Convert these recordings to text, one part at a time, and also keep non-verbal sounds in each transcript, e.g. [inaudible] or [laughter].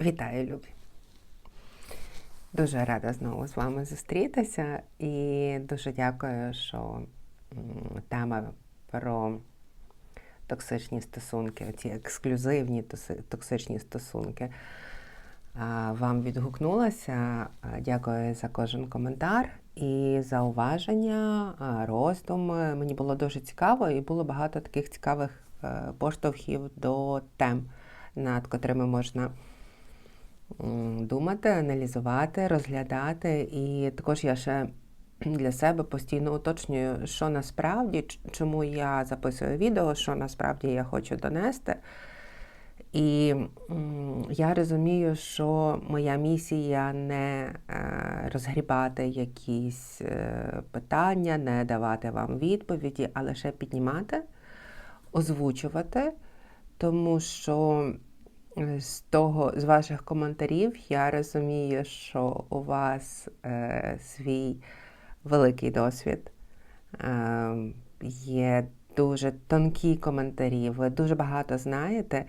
Вітаю, любі! Дуже рада знову з вами зустрітися і дуже дякую, що тема про токсичні стосунки, ці ексклюзивні токсичні стосунки вам відгукнулася. Дякую за кожен коментар і зауваження, роздуми. Мені було дуже цікаво і було багато таких цікавих е, поштовхів до тем, над котрими можна думати, аналізувати, розглядати. І також я ще для себе постійно уточнюю, що насправді, чому я записую відео, що насправді я хочу донести. І я розумію, що моя місія не е, розгрібати якісь е, питання, не давати вам відповіді, а лише піднімати, озвучувати, тому що з того, з ваших коментарів я розумію, що у вас е, свій великий досвід. Е, є дуже тонкі коментарі, ви дуже багато знаєте.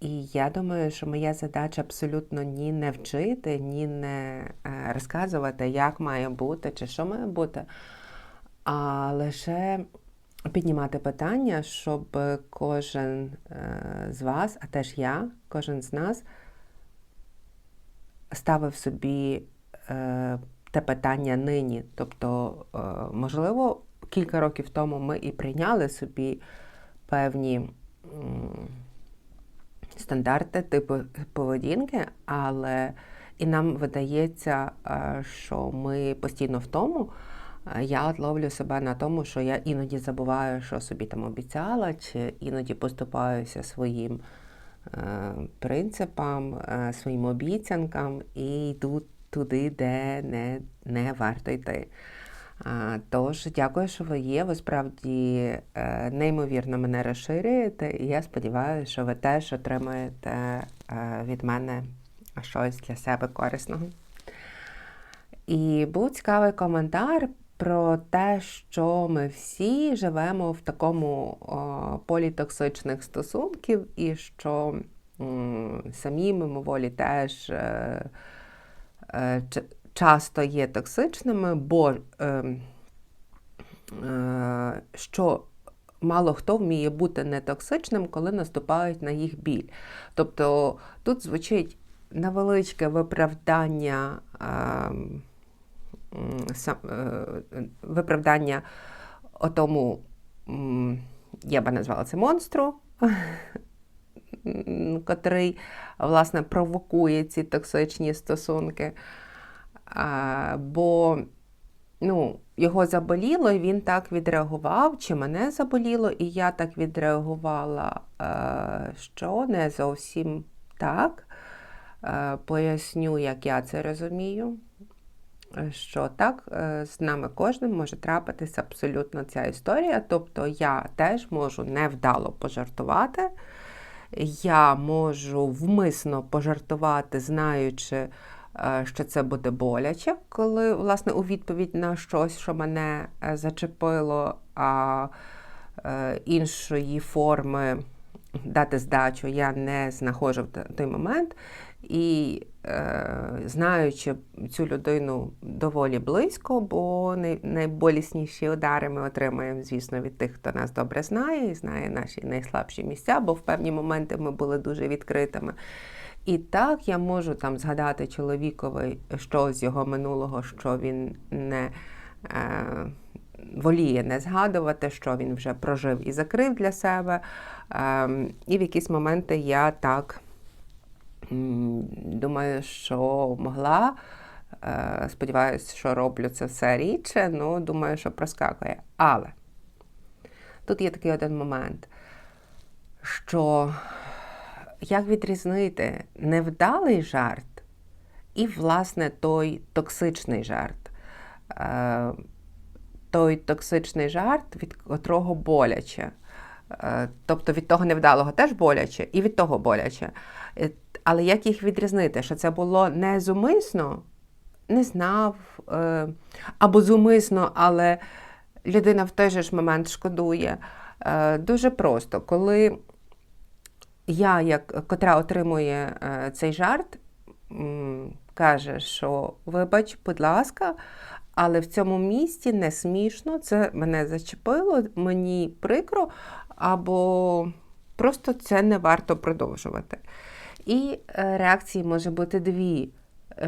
І я думаю, що моя задача абсолютно ні не вчити, ні не е, розказувати, як має бути чи що має бути, а лише піднімати питання, щоб кожен е, з вас, а теж я, кожен з нас ставив собі е, те питання нині. Тобто, е, можливо, кілька років тому ми і прийняли собі певні стандарти типу поведінки, але і нам видається, е, що ми постійно в тому. Е, Я от ловлю себе на тому, що я іноді забуваю, що собі там обіцяла, чи іноді поступаюся своїм е, принципам, е, своїм обіцянкам і йду туди, де не, не варто йти. Тож, дякую, що ви є. Ви справді неймовірно мене розширюєте, і я сподіваюся, що ви теж отримаєте від мене щось для себе корисного. І був цікавий коментар про те, що ми всі живемо в такому полі токсичних стосунків, і що самі мимоволі теж е, е, часто є токсичними, бо е, е, що мало хто вміє бути нетоксичним, коли наступають на їх біль. Тобто тут звучить невеличке виправдання. Е, м, сам- е, виправдання отому, м, я би назвала це монстру, котрий, власне, провокує ці токсичні стосунки. Бо ну, його заболіло, і він так відреагував, чи мене заболіло, і я так відреагувала, е, що не зовсім так. Е, Поясню, як я це розумію що так, е, з нами кожним може трапитися абсолютно ця історія. Тобто я теж можу невдало пожартувати, я можу вмисно пожартувати, знаючи, е, що це буде боляче, коли, власне, у відповідь на щось, що мене е, зачепило, а е, іншої форми дати здачу я не знаходжу в той момент. І е, знаючи цю людину доволі близько, бо найболісніші удари ми отримуємо, звісно, від тих, хто нас добре знає і знає наші найслабші місця, бо в певні моменти ми були дуже відкритими. І так я можу там згадати чоловікові щось з його минулого, що він не е, воліє не згадувати, що він вже прожив і закрив для себе. Ем, і в якісь моменти я так думаю, що могла. Е, Сподіваюся, що роблю це все рідше, ну думаю, що проскакує. Але тут є такий один момент, що як відрізнити невдалий жарт і, власне, той токсичний жарт. Е, Той токсичний жарт, від котрого боляче. Е, Тобто від того невдалого теж боляче, і від того боляче. Але як їх відрізнити? Що це було не зумисно, не знав, е, або зумисно, але людина в той же ж момент шкодує. Е, Дуже просто, коли я, як котра отримує е, цей жарт, каже, що вибач, будь ласка, але в цьому місті не смішно, це мене зачепило, мені прикро, або просто це не варто продовжувати. І е, реакції може бути дві,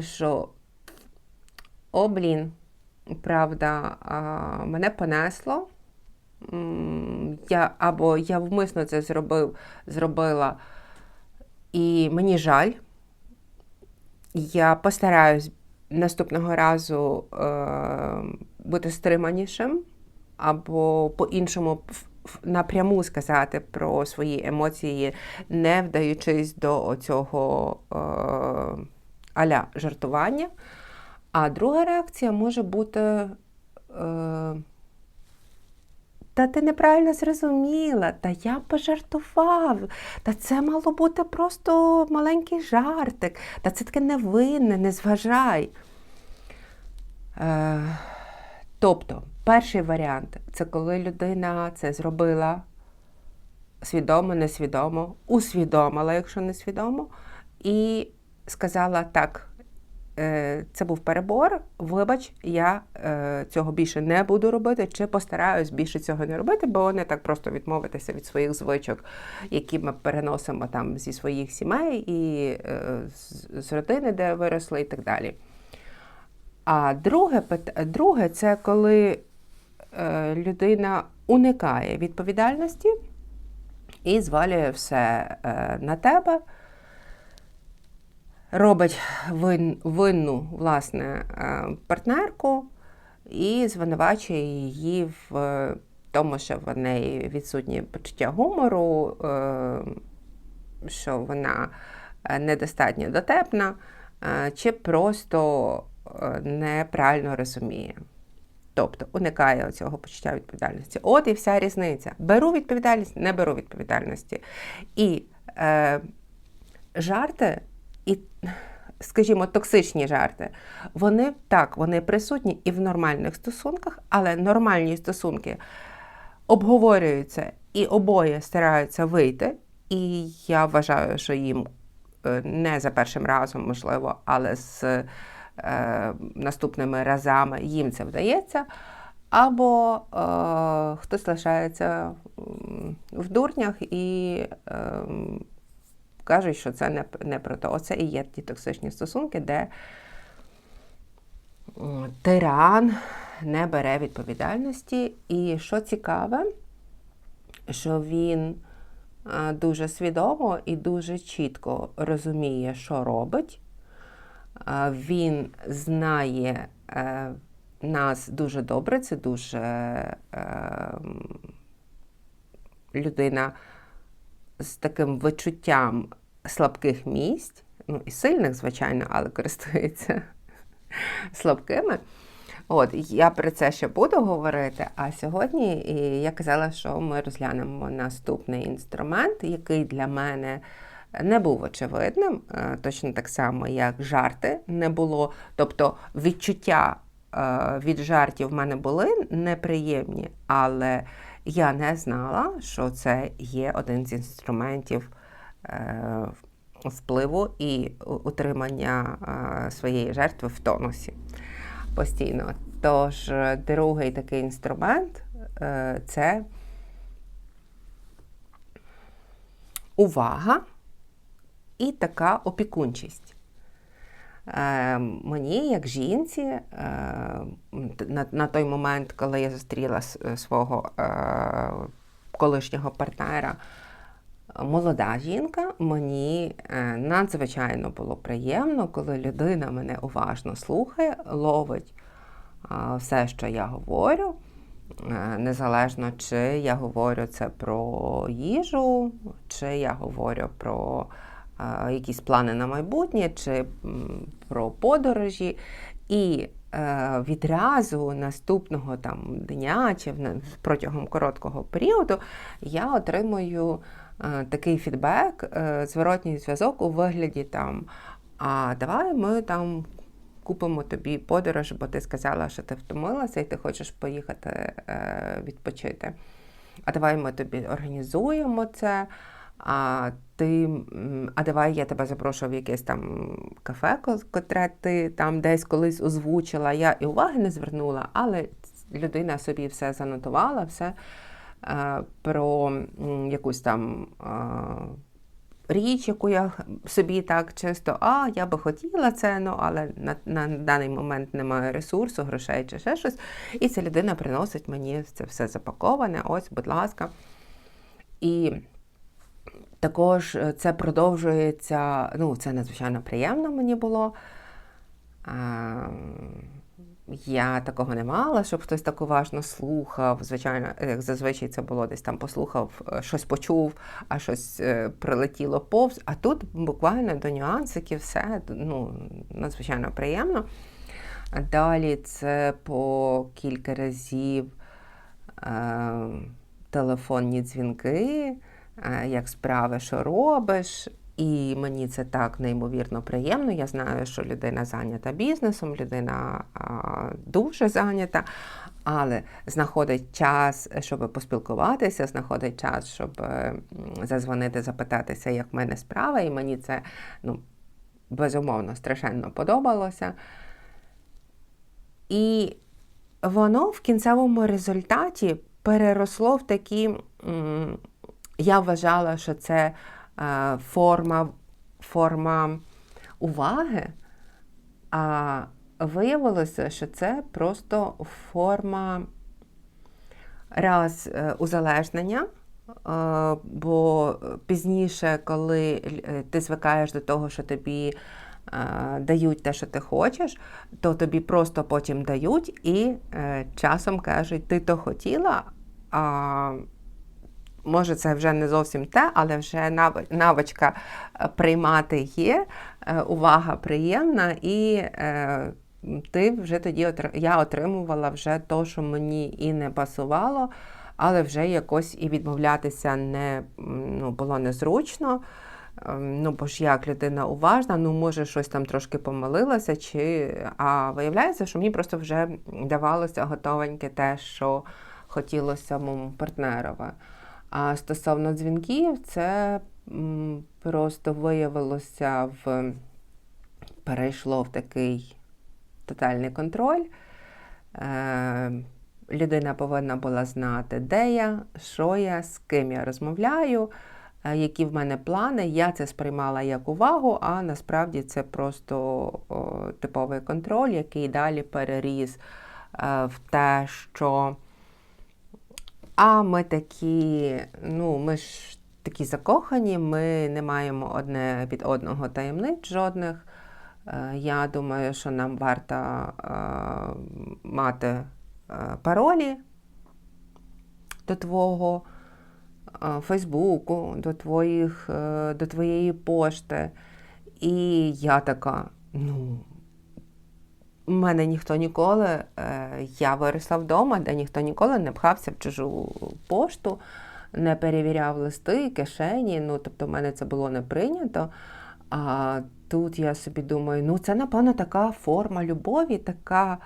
що о, блін, правда, мене понесло. Я, або я вмисно це зробив, зробила, і мені жаль. Я постараюсь наступного разу е, бути стриманішим, або по-іншому напряму сказати про свої емоції, не вдаючись до цього е, аля жартування. А друга реакція може бути. Е, та ти неправильно зрозуміла, та я пожартував, та це мало бути просто маленький жартик, та це таке невинне, не зважай. Е, тобто, перший варіант це коли людина це зробила свідомо, несвідомо, усвідомила, якщо не свідомо, і сказала так. е, Це був перебор. Вибач, я е, цього більше не буду робити, чи постараюсь більше цього не робити, бо не так просто відмовитися від своїх звичок, які ми переносимо там зі своїх сімей і е, з, родини, де виросли, і так далі. А друге, друге це коли людина уникає відповідальності і звалює все е, на тебе, робить вин, винну власне е, партнерку і звинувачує її в е, тому, що в неї відсутнє почуття гумору, е, що вона е, недостатньо дотепна, е, чи просто е, неправильно розуміє. Тобто уникає цього почуття відповідальності. От і вся різниця. Беру відповідальність, не беру відповідальності. І е, жарти, і, скажімо, токсичні жарти, вони так, вони присутні і в нормальних стосунках, але нормальні стосунки обговорюються і обоє стараються вийти. І я вважаю, що їм е, не за першим разом, можливо, але з наступними разами їм це вдається. Або е, хтось лишається в дурнях і е, кажуть, що це не, не про то. Оце і є ті токсичні стосунки, де тиран не бере відповідальності. І що цікаве, що він е, дуже свідомо і дуже чітко розуміє, що робить. Він знає е, нас дуже добре, це дуже е, людина з таким відчуттям слабких місць, ну і сильних, звичайно, але користується [laughs] слабкими. От, я про це ще буду говорити. А сьогодні я казала, що ми розглянемо наступний інструмент, який для мене не був очевидним, е, точно так само, як жарти не було. Тобто відчуття е, від жартів в мене були неприємні, але я не знала, що це є один з інструментів е, впливу і утримання своєї жертви в тонусі постійно. Тож, другий такий інструмент це увага і така опікунчість. Е, Мені, як жінці, е, на, той момент, коли я зустріла свого е, колишнього партнера, молода жінка, мені е, надзвичайно було приємно, коли людина мене уважно слухає, ловить все, що я говорю. Е, Незалежно, чи я говорю це про їжу, чи я говорю про е, якісь плани на майбутнє, чи про подорожі. І е, відразу наступного там дня чи протягом короткого періоду я отримую е, такий фідбек, е, зворотній зв'язок у вигляді там. А давай ми там купимо тобі подорож, бо ти сказала, що ти втомилася і ти хочеш поїхати відпочити. А давай ми тобі організуємо це. А ти, а давай я тебе запрошу в якесь там кафе, котре ти там десь колись озвучила. Я і уваги не звернула, але людина собі все занотувала, все е, про якусь там е, річ, яку я собі так чисто, а я би хотіла це, ну але на, на даний момент немає ресурсу, грошей чи ще щось. І ця людина приносить мені це все запаковане. Ось, будь ласка. І також е, це продовжується, ну, це надзвичайно приємно мені було. Я такого не мала, щоб хтось так уважно слухав. Звичайно, як зазвичай це було десь там послухав, е, щось почув, а щось е, прилетіло повз. А тут буквально до нюансиків все ну, надзвичайно приємно. Далі це по кілька разів е, телефонні дзвінки, е, як справи, що робиш. І мені це так неймовірно приємно. Я знаю, що людина зайнята бізнесом, людина дуже зайнята, але знаходить час, щоб поспілкуватися, знаходить час, щоб е, зазвонити, запитатися, як в мене справа. І мені це ну, безумовно страшенно подобалося. І воно в кінцевому результаті переросло в такі. Я вважала, що це е, форма, форма уваги, а виявилося, що це просто форма раз е, узалежнення. е, Бо пізніше, коли ти звикаєш до того, що тобі дають те, що ти хочеш, то тобі просто потім дають і часом кажуть, ти то хотіла, а може це вже не зовсім те, але вже навичка е, приймати є, е, увага приємна, і е, ти вже тоді я отримувала вже то, що мені і не пасувало, але вже якось і відмовлятися не ну, було незручно. Ем, Ну, бо ж як людина уважна, ну може щось там трошки помилилася, чи а виявляється, що мені просто вже давалося готовеньке те, що хотілося моєму партнерові. А стосовно дзвінків, це просто виявилося в перейшло в такий тотальний контроль. Е, людина повинна була знати, де я, що я, з ким я розмовляю, е, які в мене плани. Я це сприймала як увагу, а насправді це просто типовий контроль, який далі переріс е, в те, що а ми такі, ну, ми ж такі закохані, ми не маємо одне від одного таємниць жодних. Е, Я думаю, що нам варто е, мати е, паролі до твого Фейсбуку, до, твоїх, до твоєї пошти. І я така, ну, мене ніхто ніколи, е, я виросла вдома, де ніхто ніколи не пхався в чужу пошту, не перевіряв листи, кишені. Ну, тобто, в мене це було не прийнято. А тут я собі думаю, ну це, напевно, така форма любові, така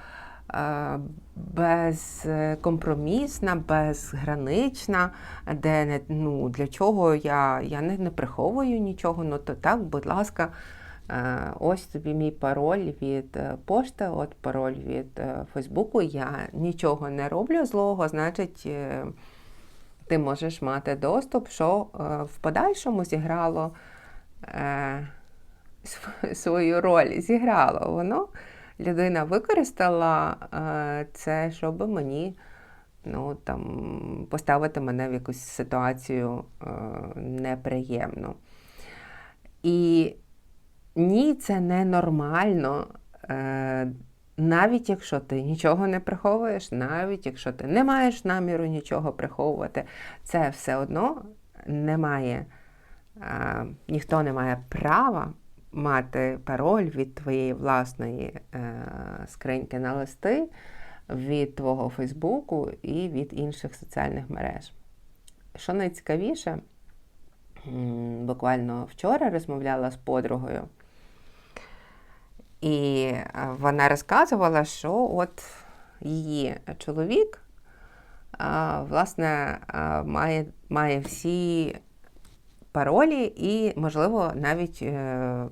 е, безкомпромісна, безгранична, де не, ну, для чого я, я не, не приховую нічого, ну то так, будь ласка. Е, Ось тобі мій пароль від е, пошти, от пароль від е, Фейсбуку. Я нічого не роблю злого, значить, ти можеш мати доступ, що в подальшому зіграло [laughs] свою роль. Зіграло воно. Людина використала це, щоб мені ну, там, поставити мене в якусь ситуацію неприємну. І ні, це не нормально. Е, навіть якщо ти нічого не приховуєш, навіть якщо ти не маєш наміру нічого приховувати, це все одно не має, е, ніхто не має права мати пароль від твоєї власної е, скриньки на листи, від твого Фейсбуку і від інших соціальних мереж. Що найцікавіше, буквально вчора розмовляла з подругою. І е, вона розказувала, що от її чоловік, е, власне, е, має, має всі паролі і, можливо, навіть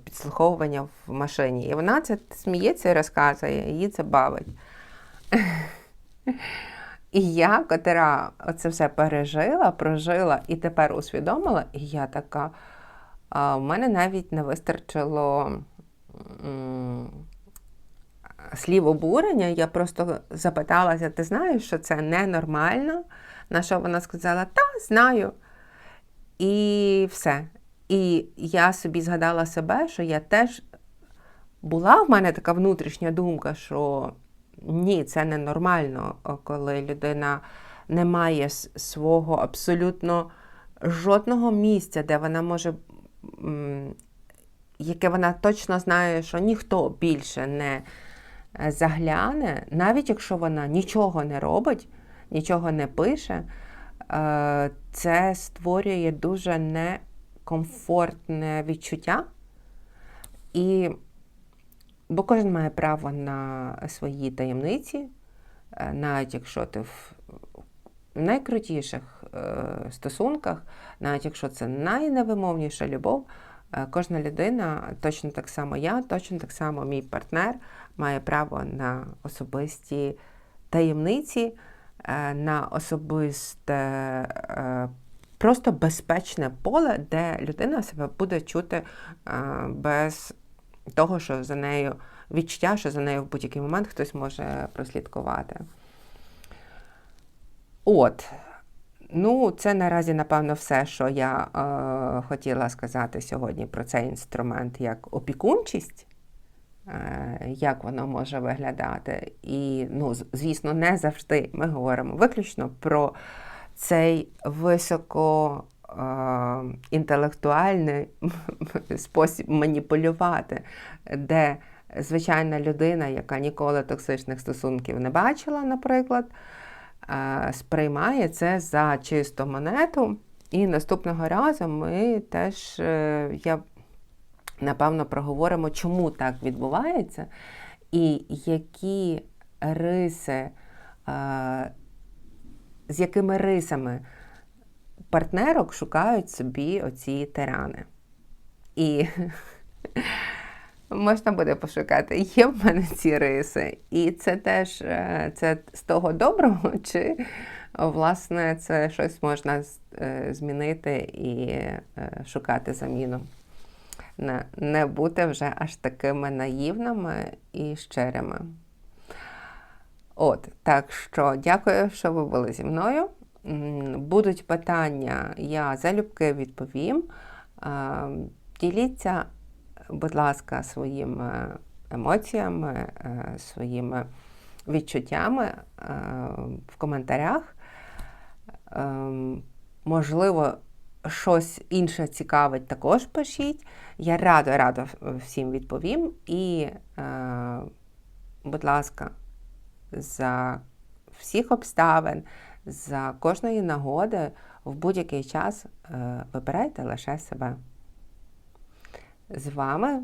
підслуховування в машині. І вона це сміється і розказує, її це бавить. І я, котра це все пережила, прожила і тепер усвідомила, і я така, в мене навіть не вистачило слів обурення. Я просто запиталася: ти знаєш, що це ненормально? На що вона сказала, та, знаю. І все. І я собі згадала себе, що я теж була в мене така внутрішня думка, що ні, це ненормально, коли людина не має свого абсолютно жодного місця, де вона може, яке вона точно знає, що ніхто більше не е, загляне, навіть якщо вона нічого не робить, нічого не пише, е, це створює дуже некомфортне відчуття. І Бо кожен має право на свої таємниці, е, навіть якщо ти в найкрутіших стосунках, навіть якщо це найневимовніша любов, кожна людина, точно так само я, точно так само мій партнер, має право на особисті таємниці, е, на особисте, е, просто безпечне поле, де людина себе буде чути е, без того, що за нею відчуття, що за нею в будь-який момент хтось може прослідкувати. От. Ну, це наразі, напевно, все, що я е, хотіла сказати сьогодні про цей інструмент як опікунчість, е, як воно може виглядати. І, ну, звісно, не завжди ми говоримо виключно про цей високо е, інтелектуальний [laughs] спосіб маніпулювати, де звичайна людина, яка ніколи токсичних стосунків не бачила, наприклад, сприймає це за чисту монету. І наступного разу ми теж, е, я напевно, проговоримо, чому так відбувається, і які риси, е, з якими рисами партнерок шукають собі оці тирани. І [laughs] можна буде пошукати, є в мене ці риси. І це теж е, це з того доброго, [laughs] чи власне це щось можна е, змінити і е, шукати заміну. Не, не бути вже аж такими наївними і щирими. От, так що дякую, що ви були зі мною. Будуть питання, я залюбки відповім. Діліться, будь ласка, своїми емоціями, е, своїми відчуттями е, в коментарях. Ем, Можливо, щось інше цікавить, також пишіть. Я радо, радо всім відповім. І, е, будь ласка, за всіх обставин, за кожної нагоди в будь-який час е, вибирайте лише себе. З вами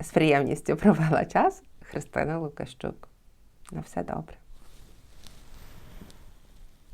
з приємністю провела час Христина Лукащук. На все добре.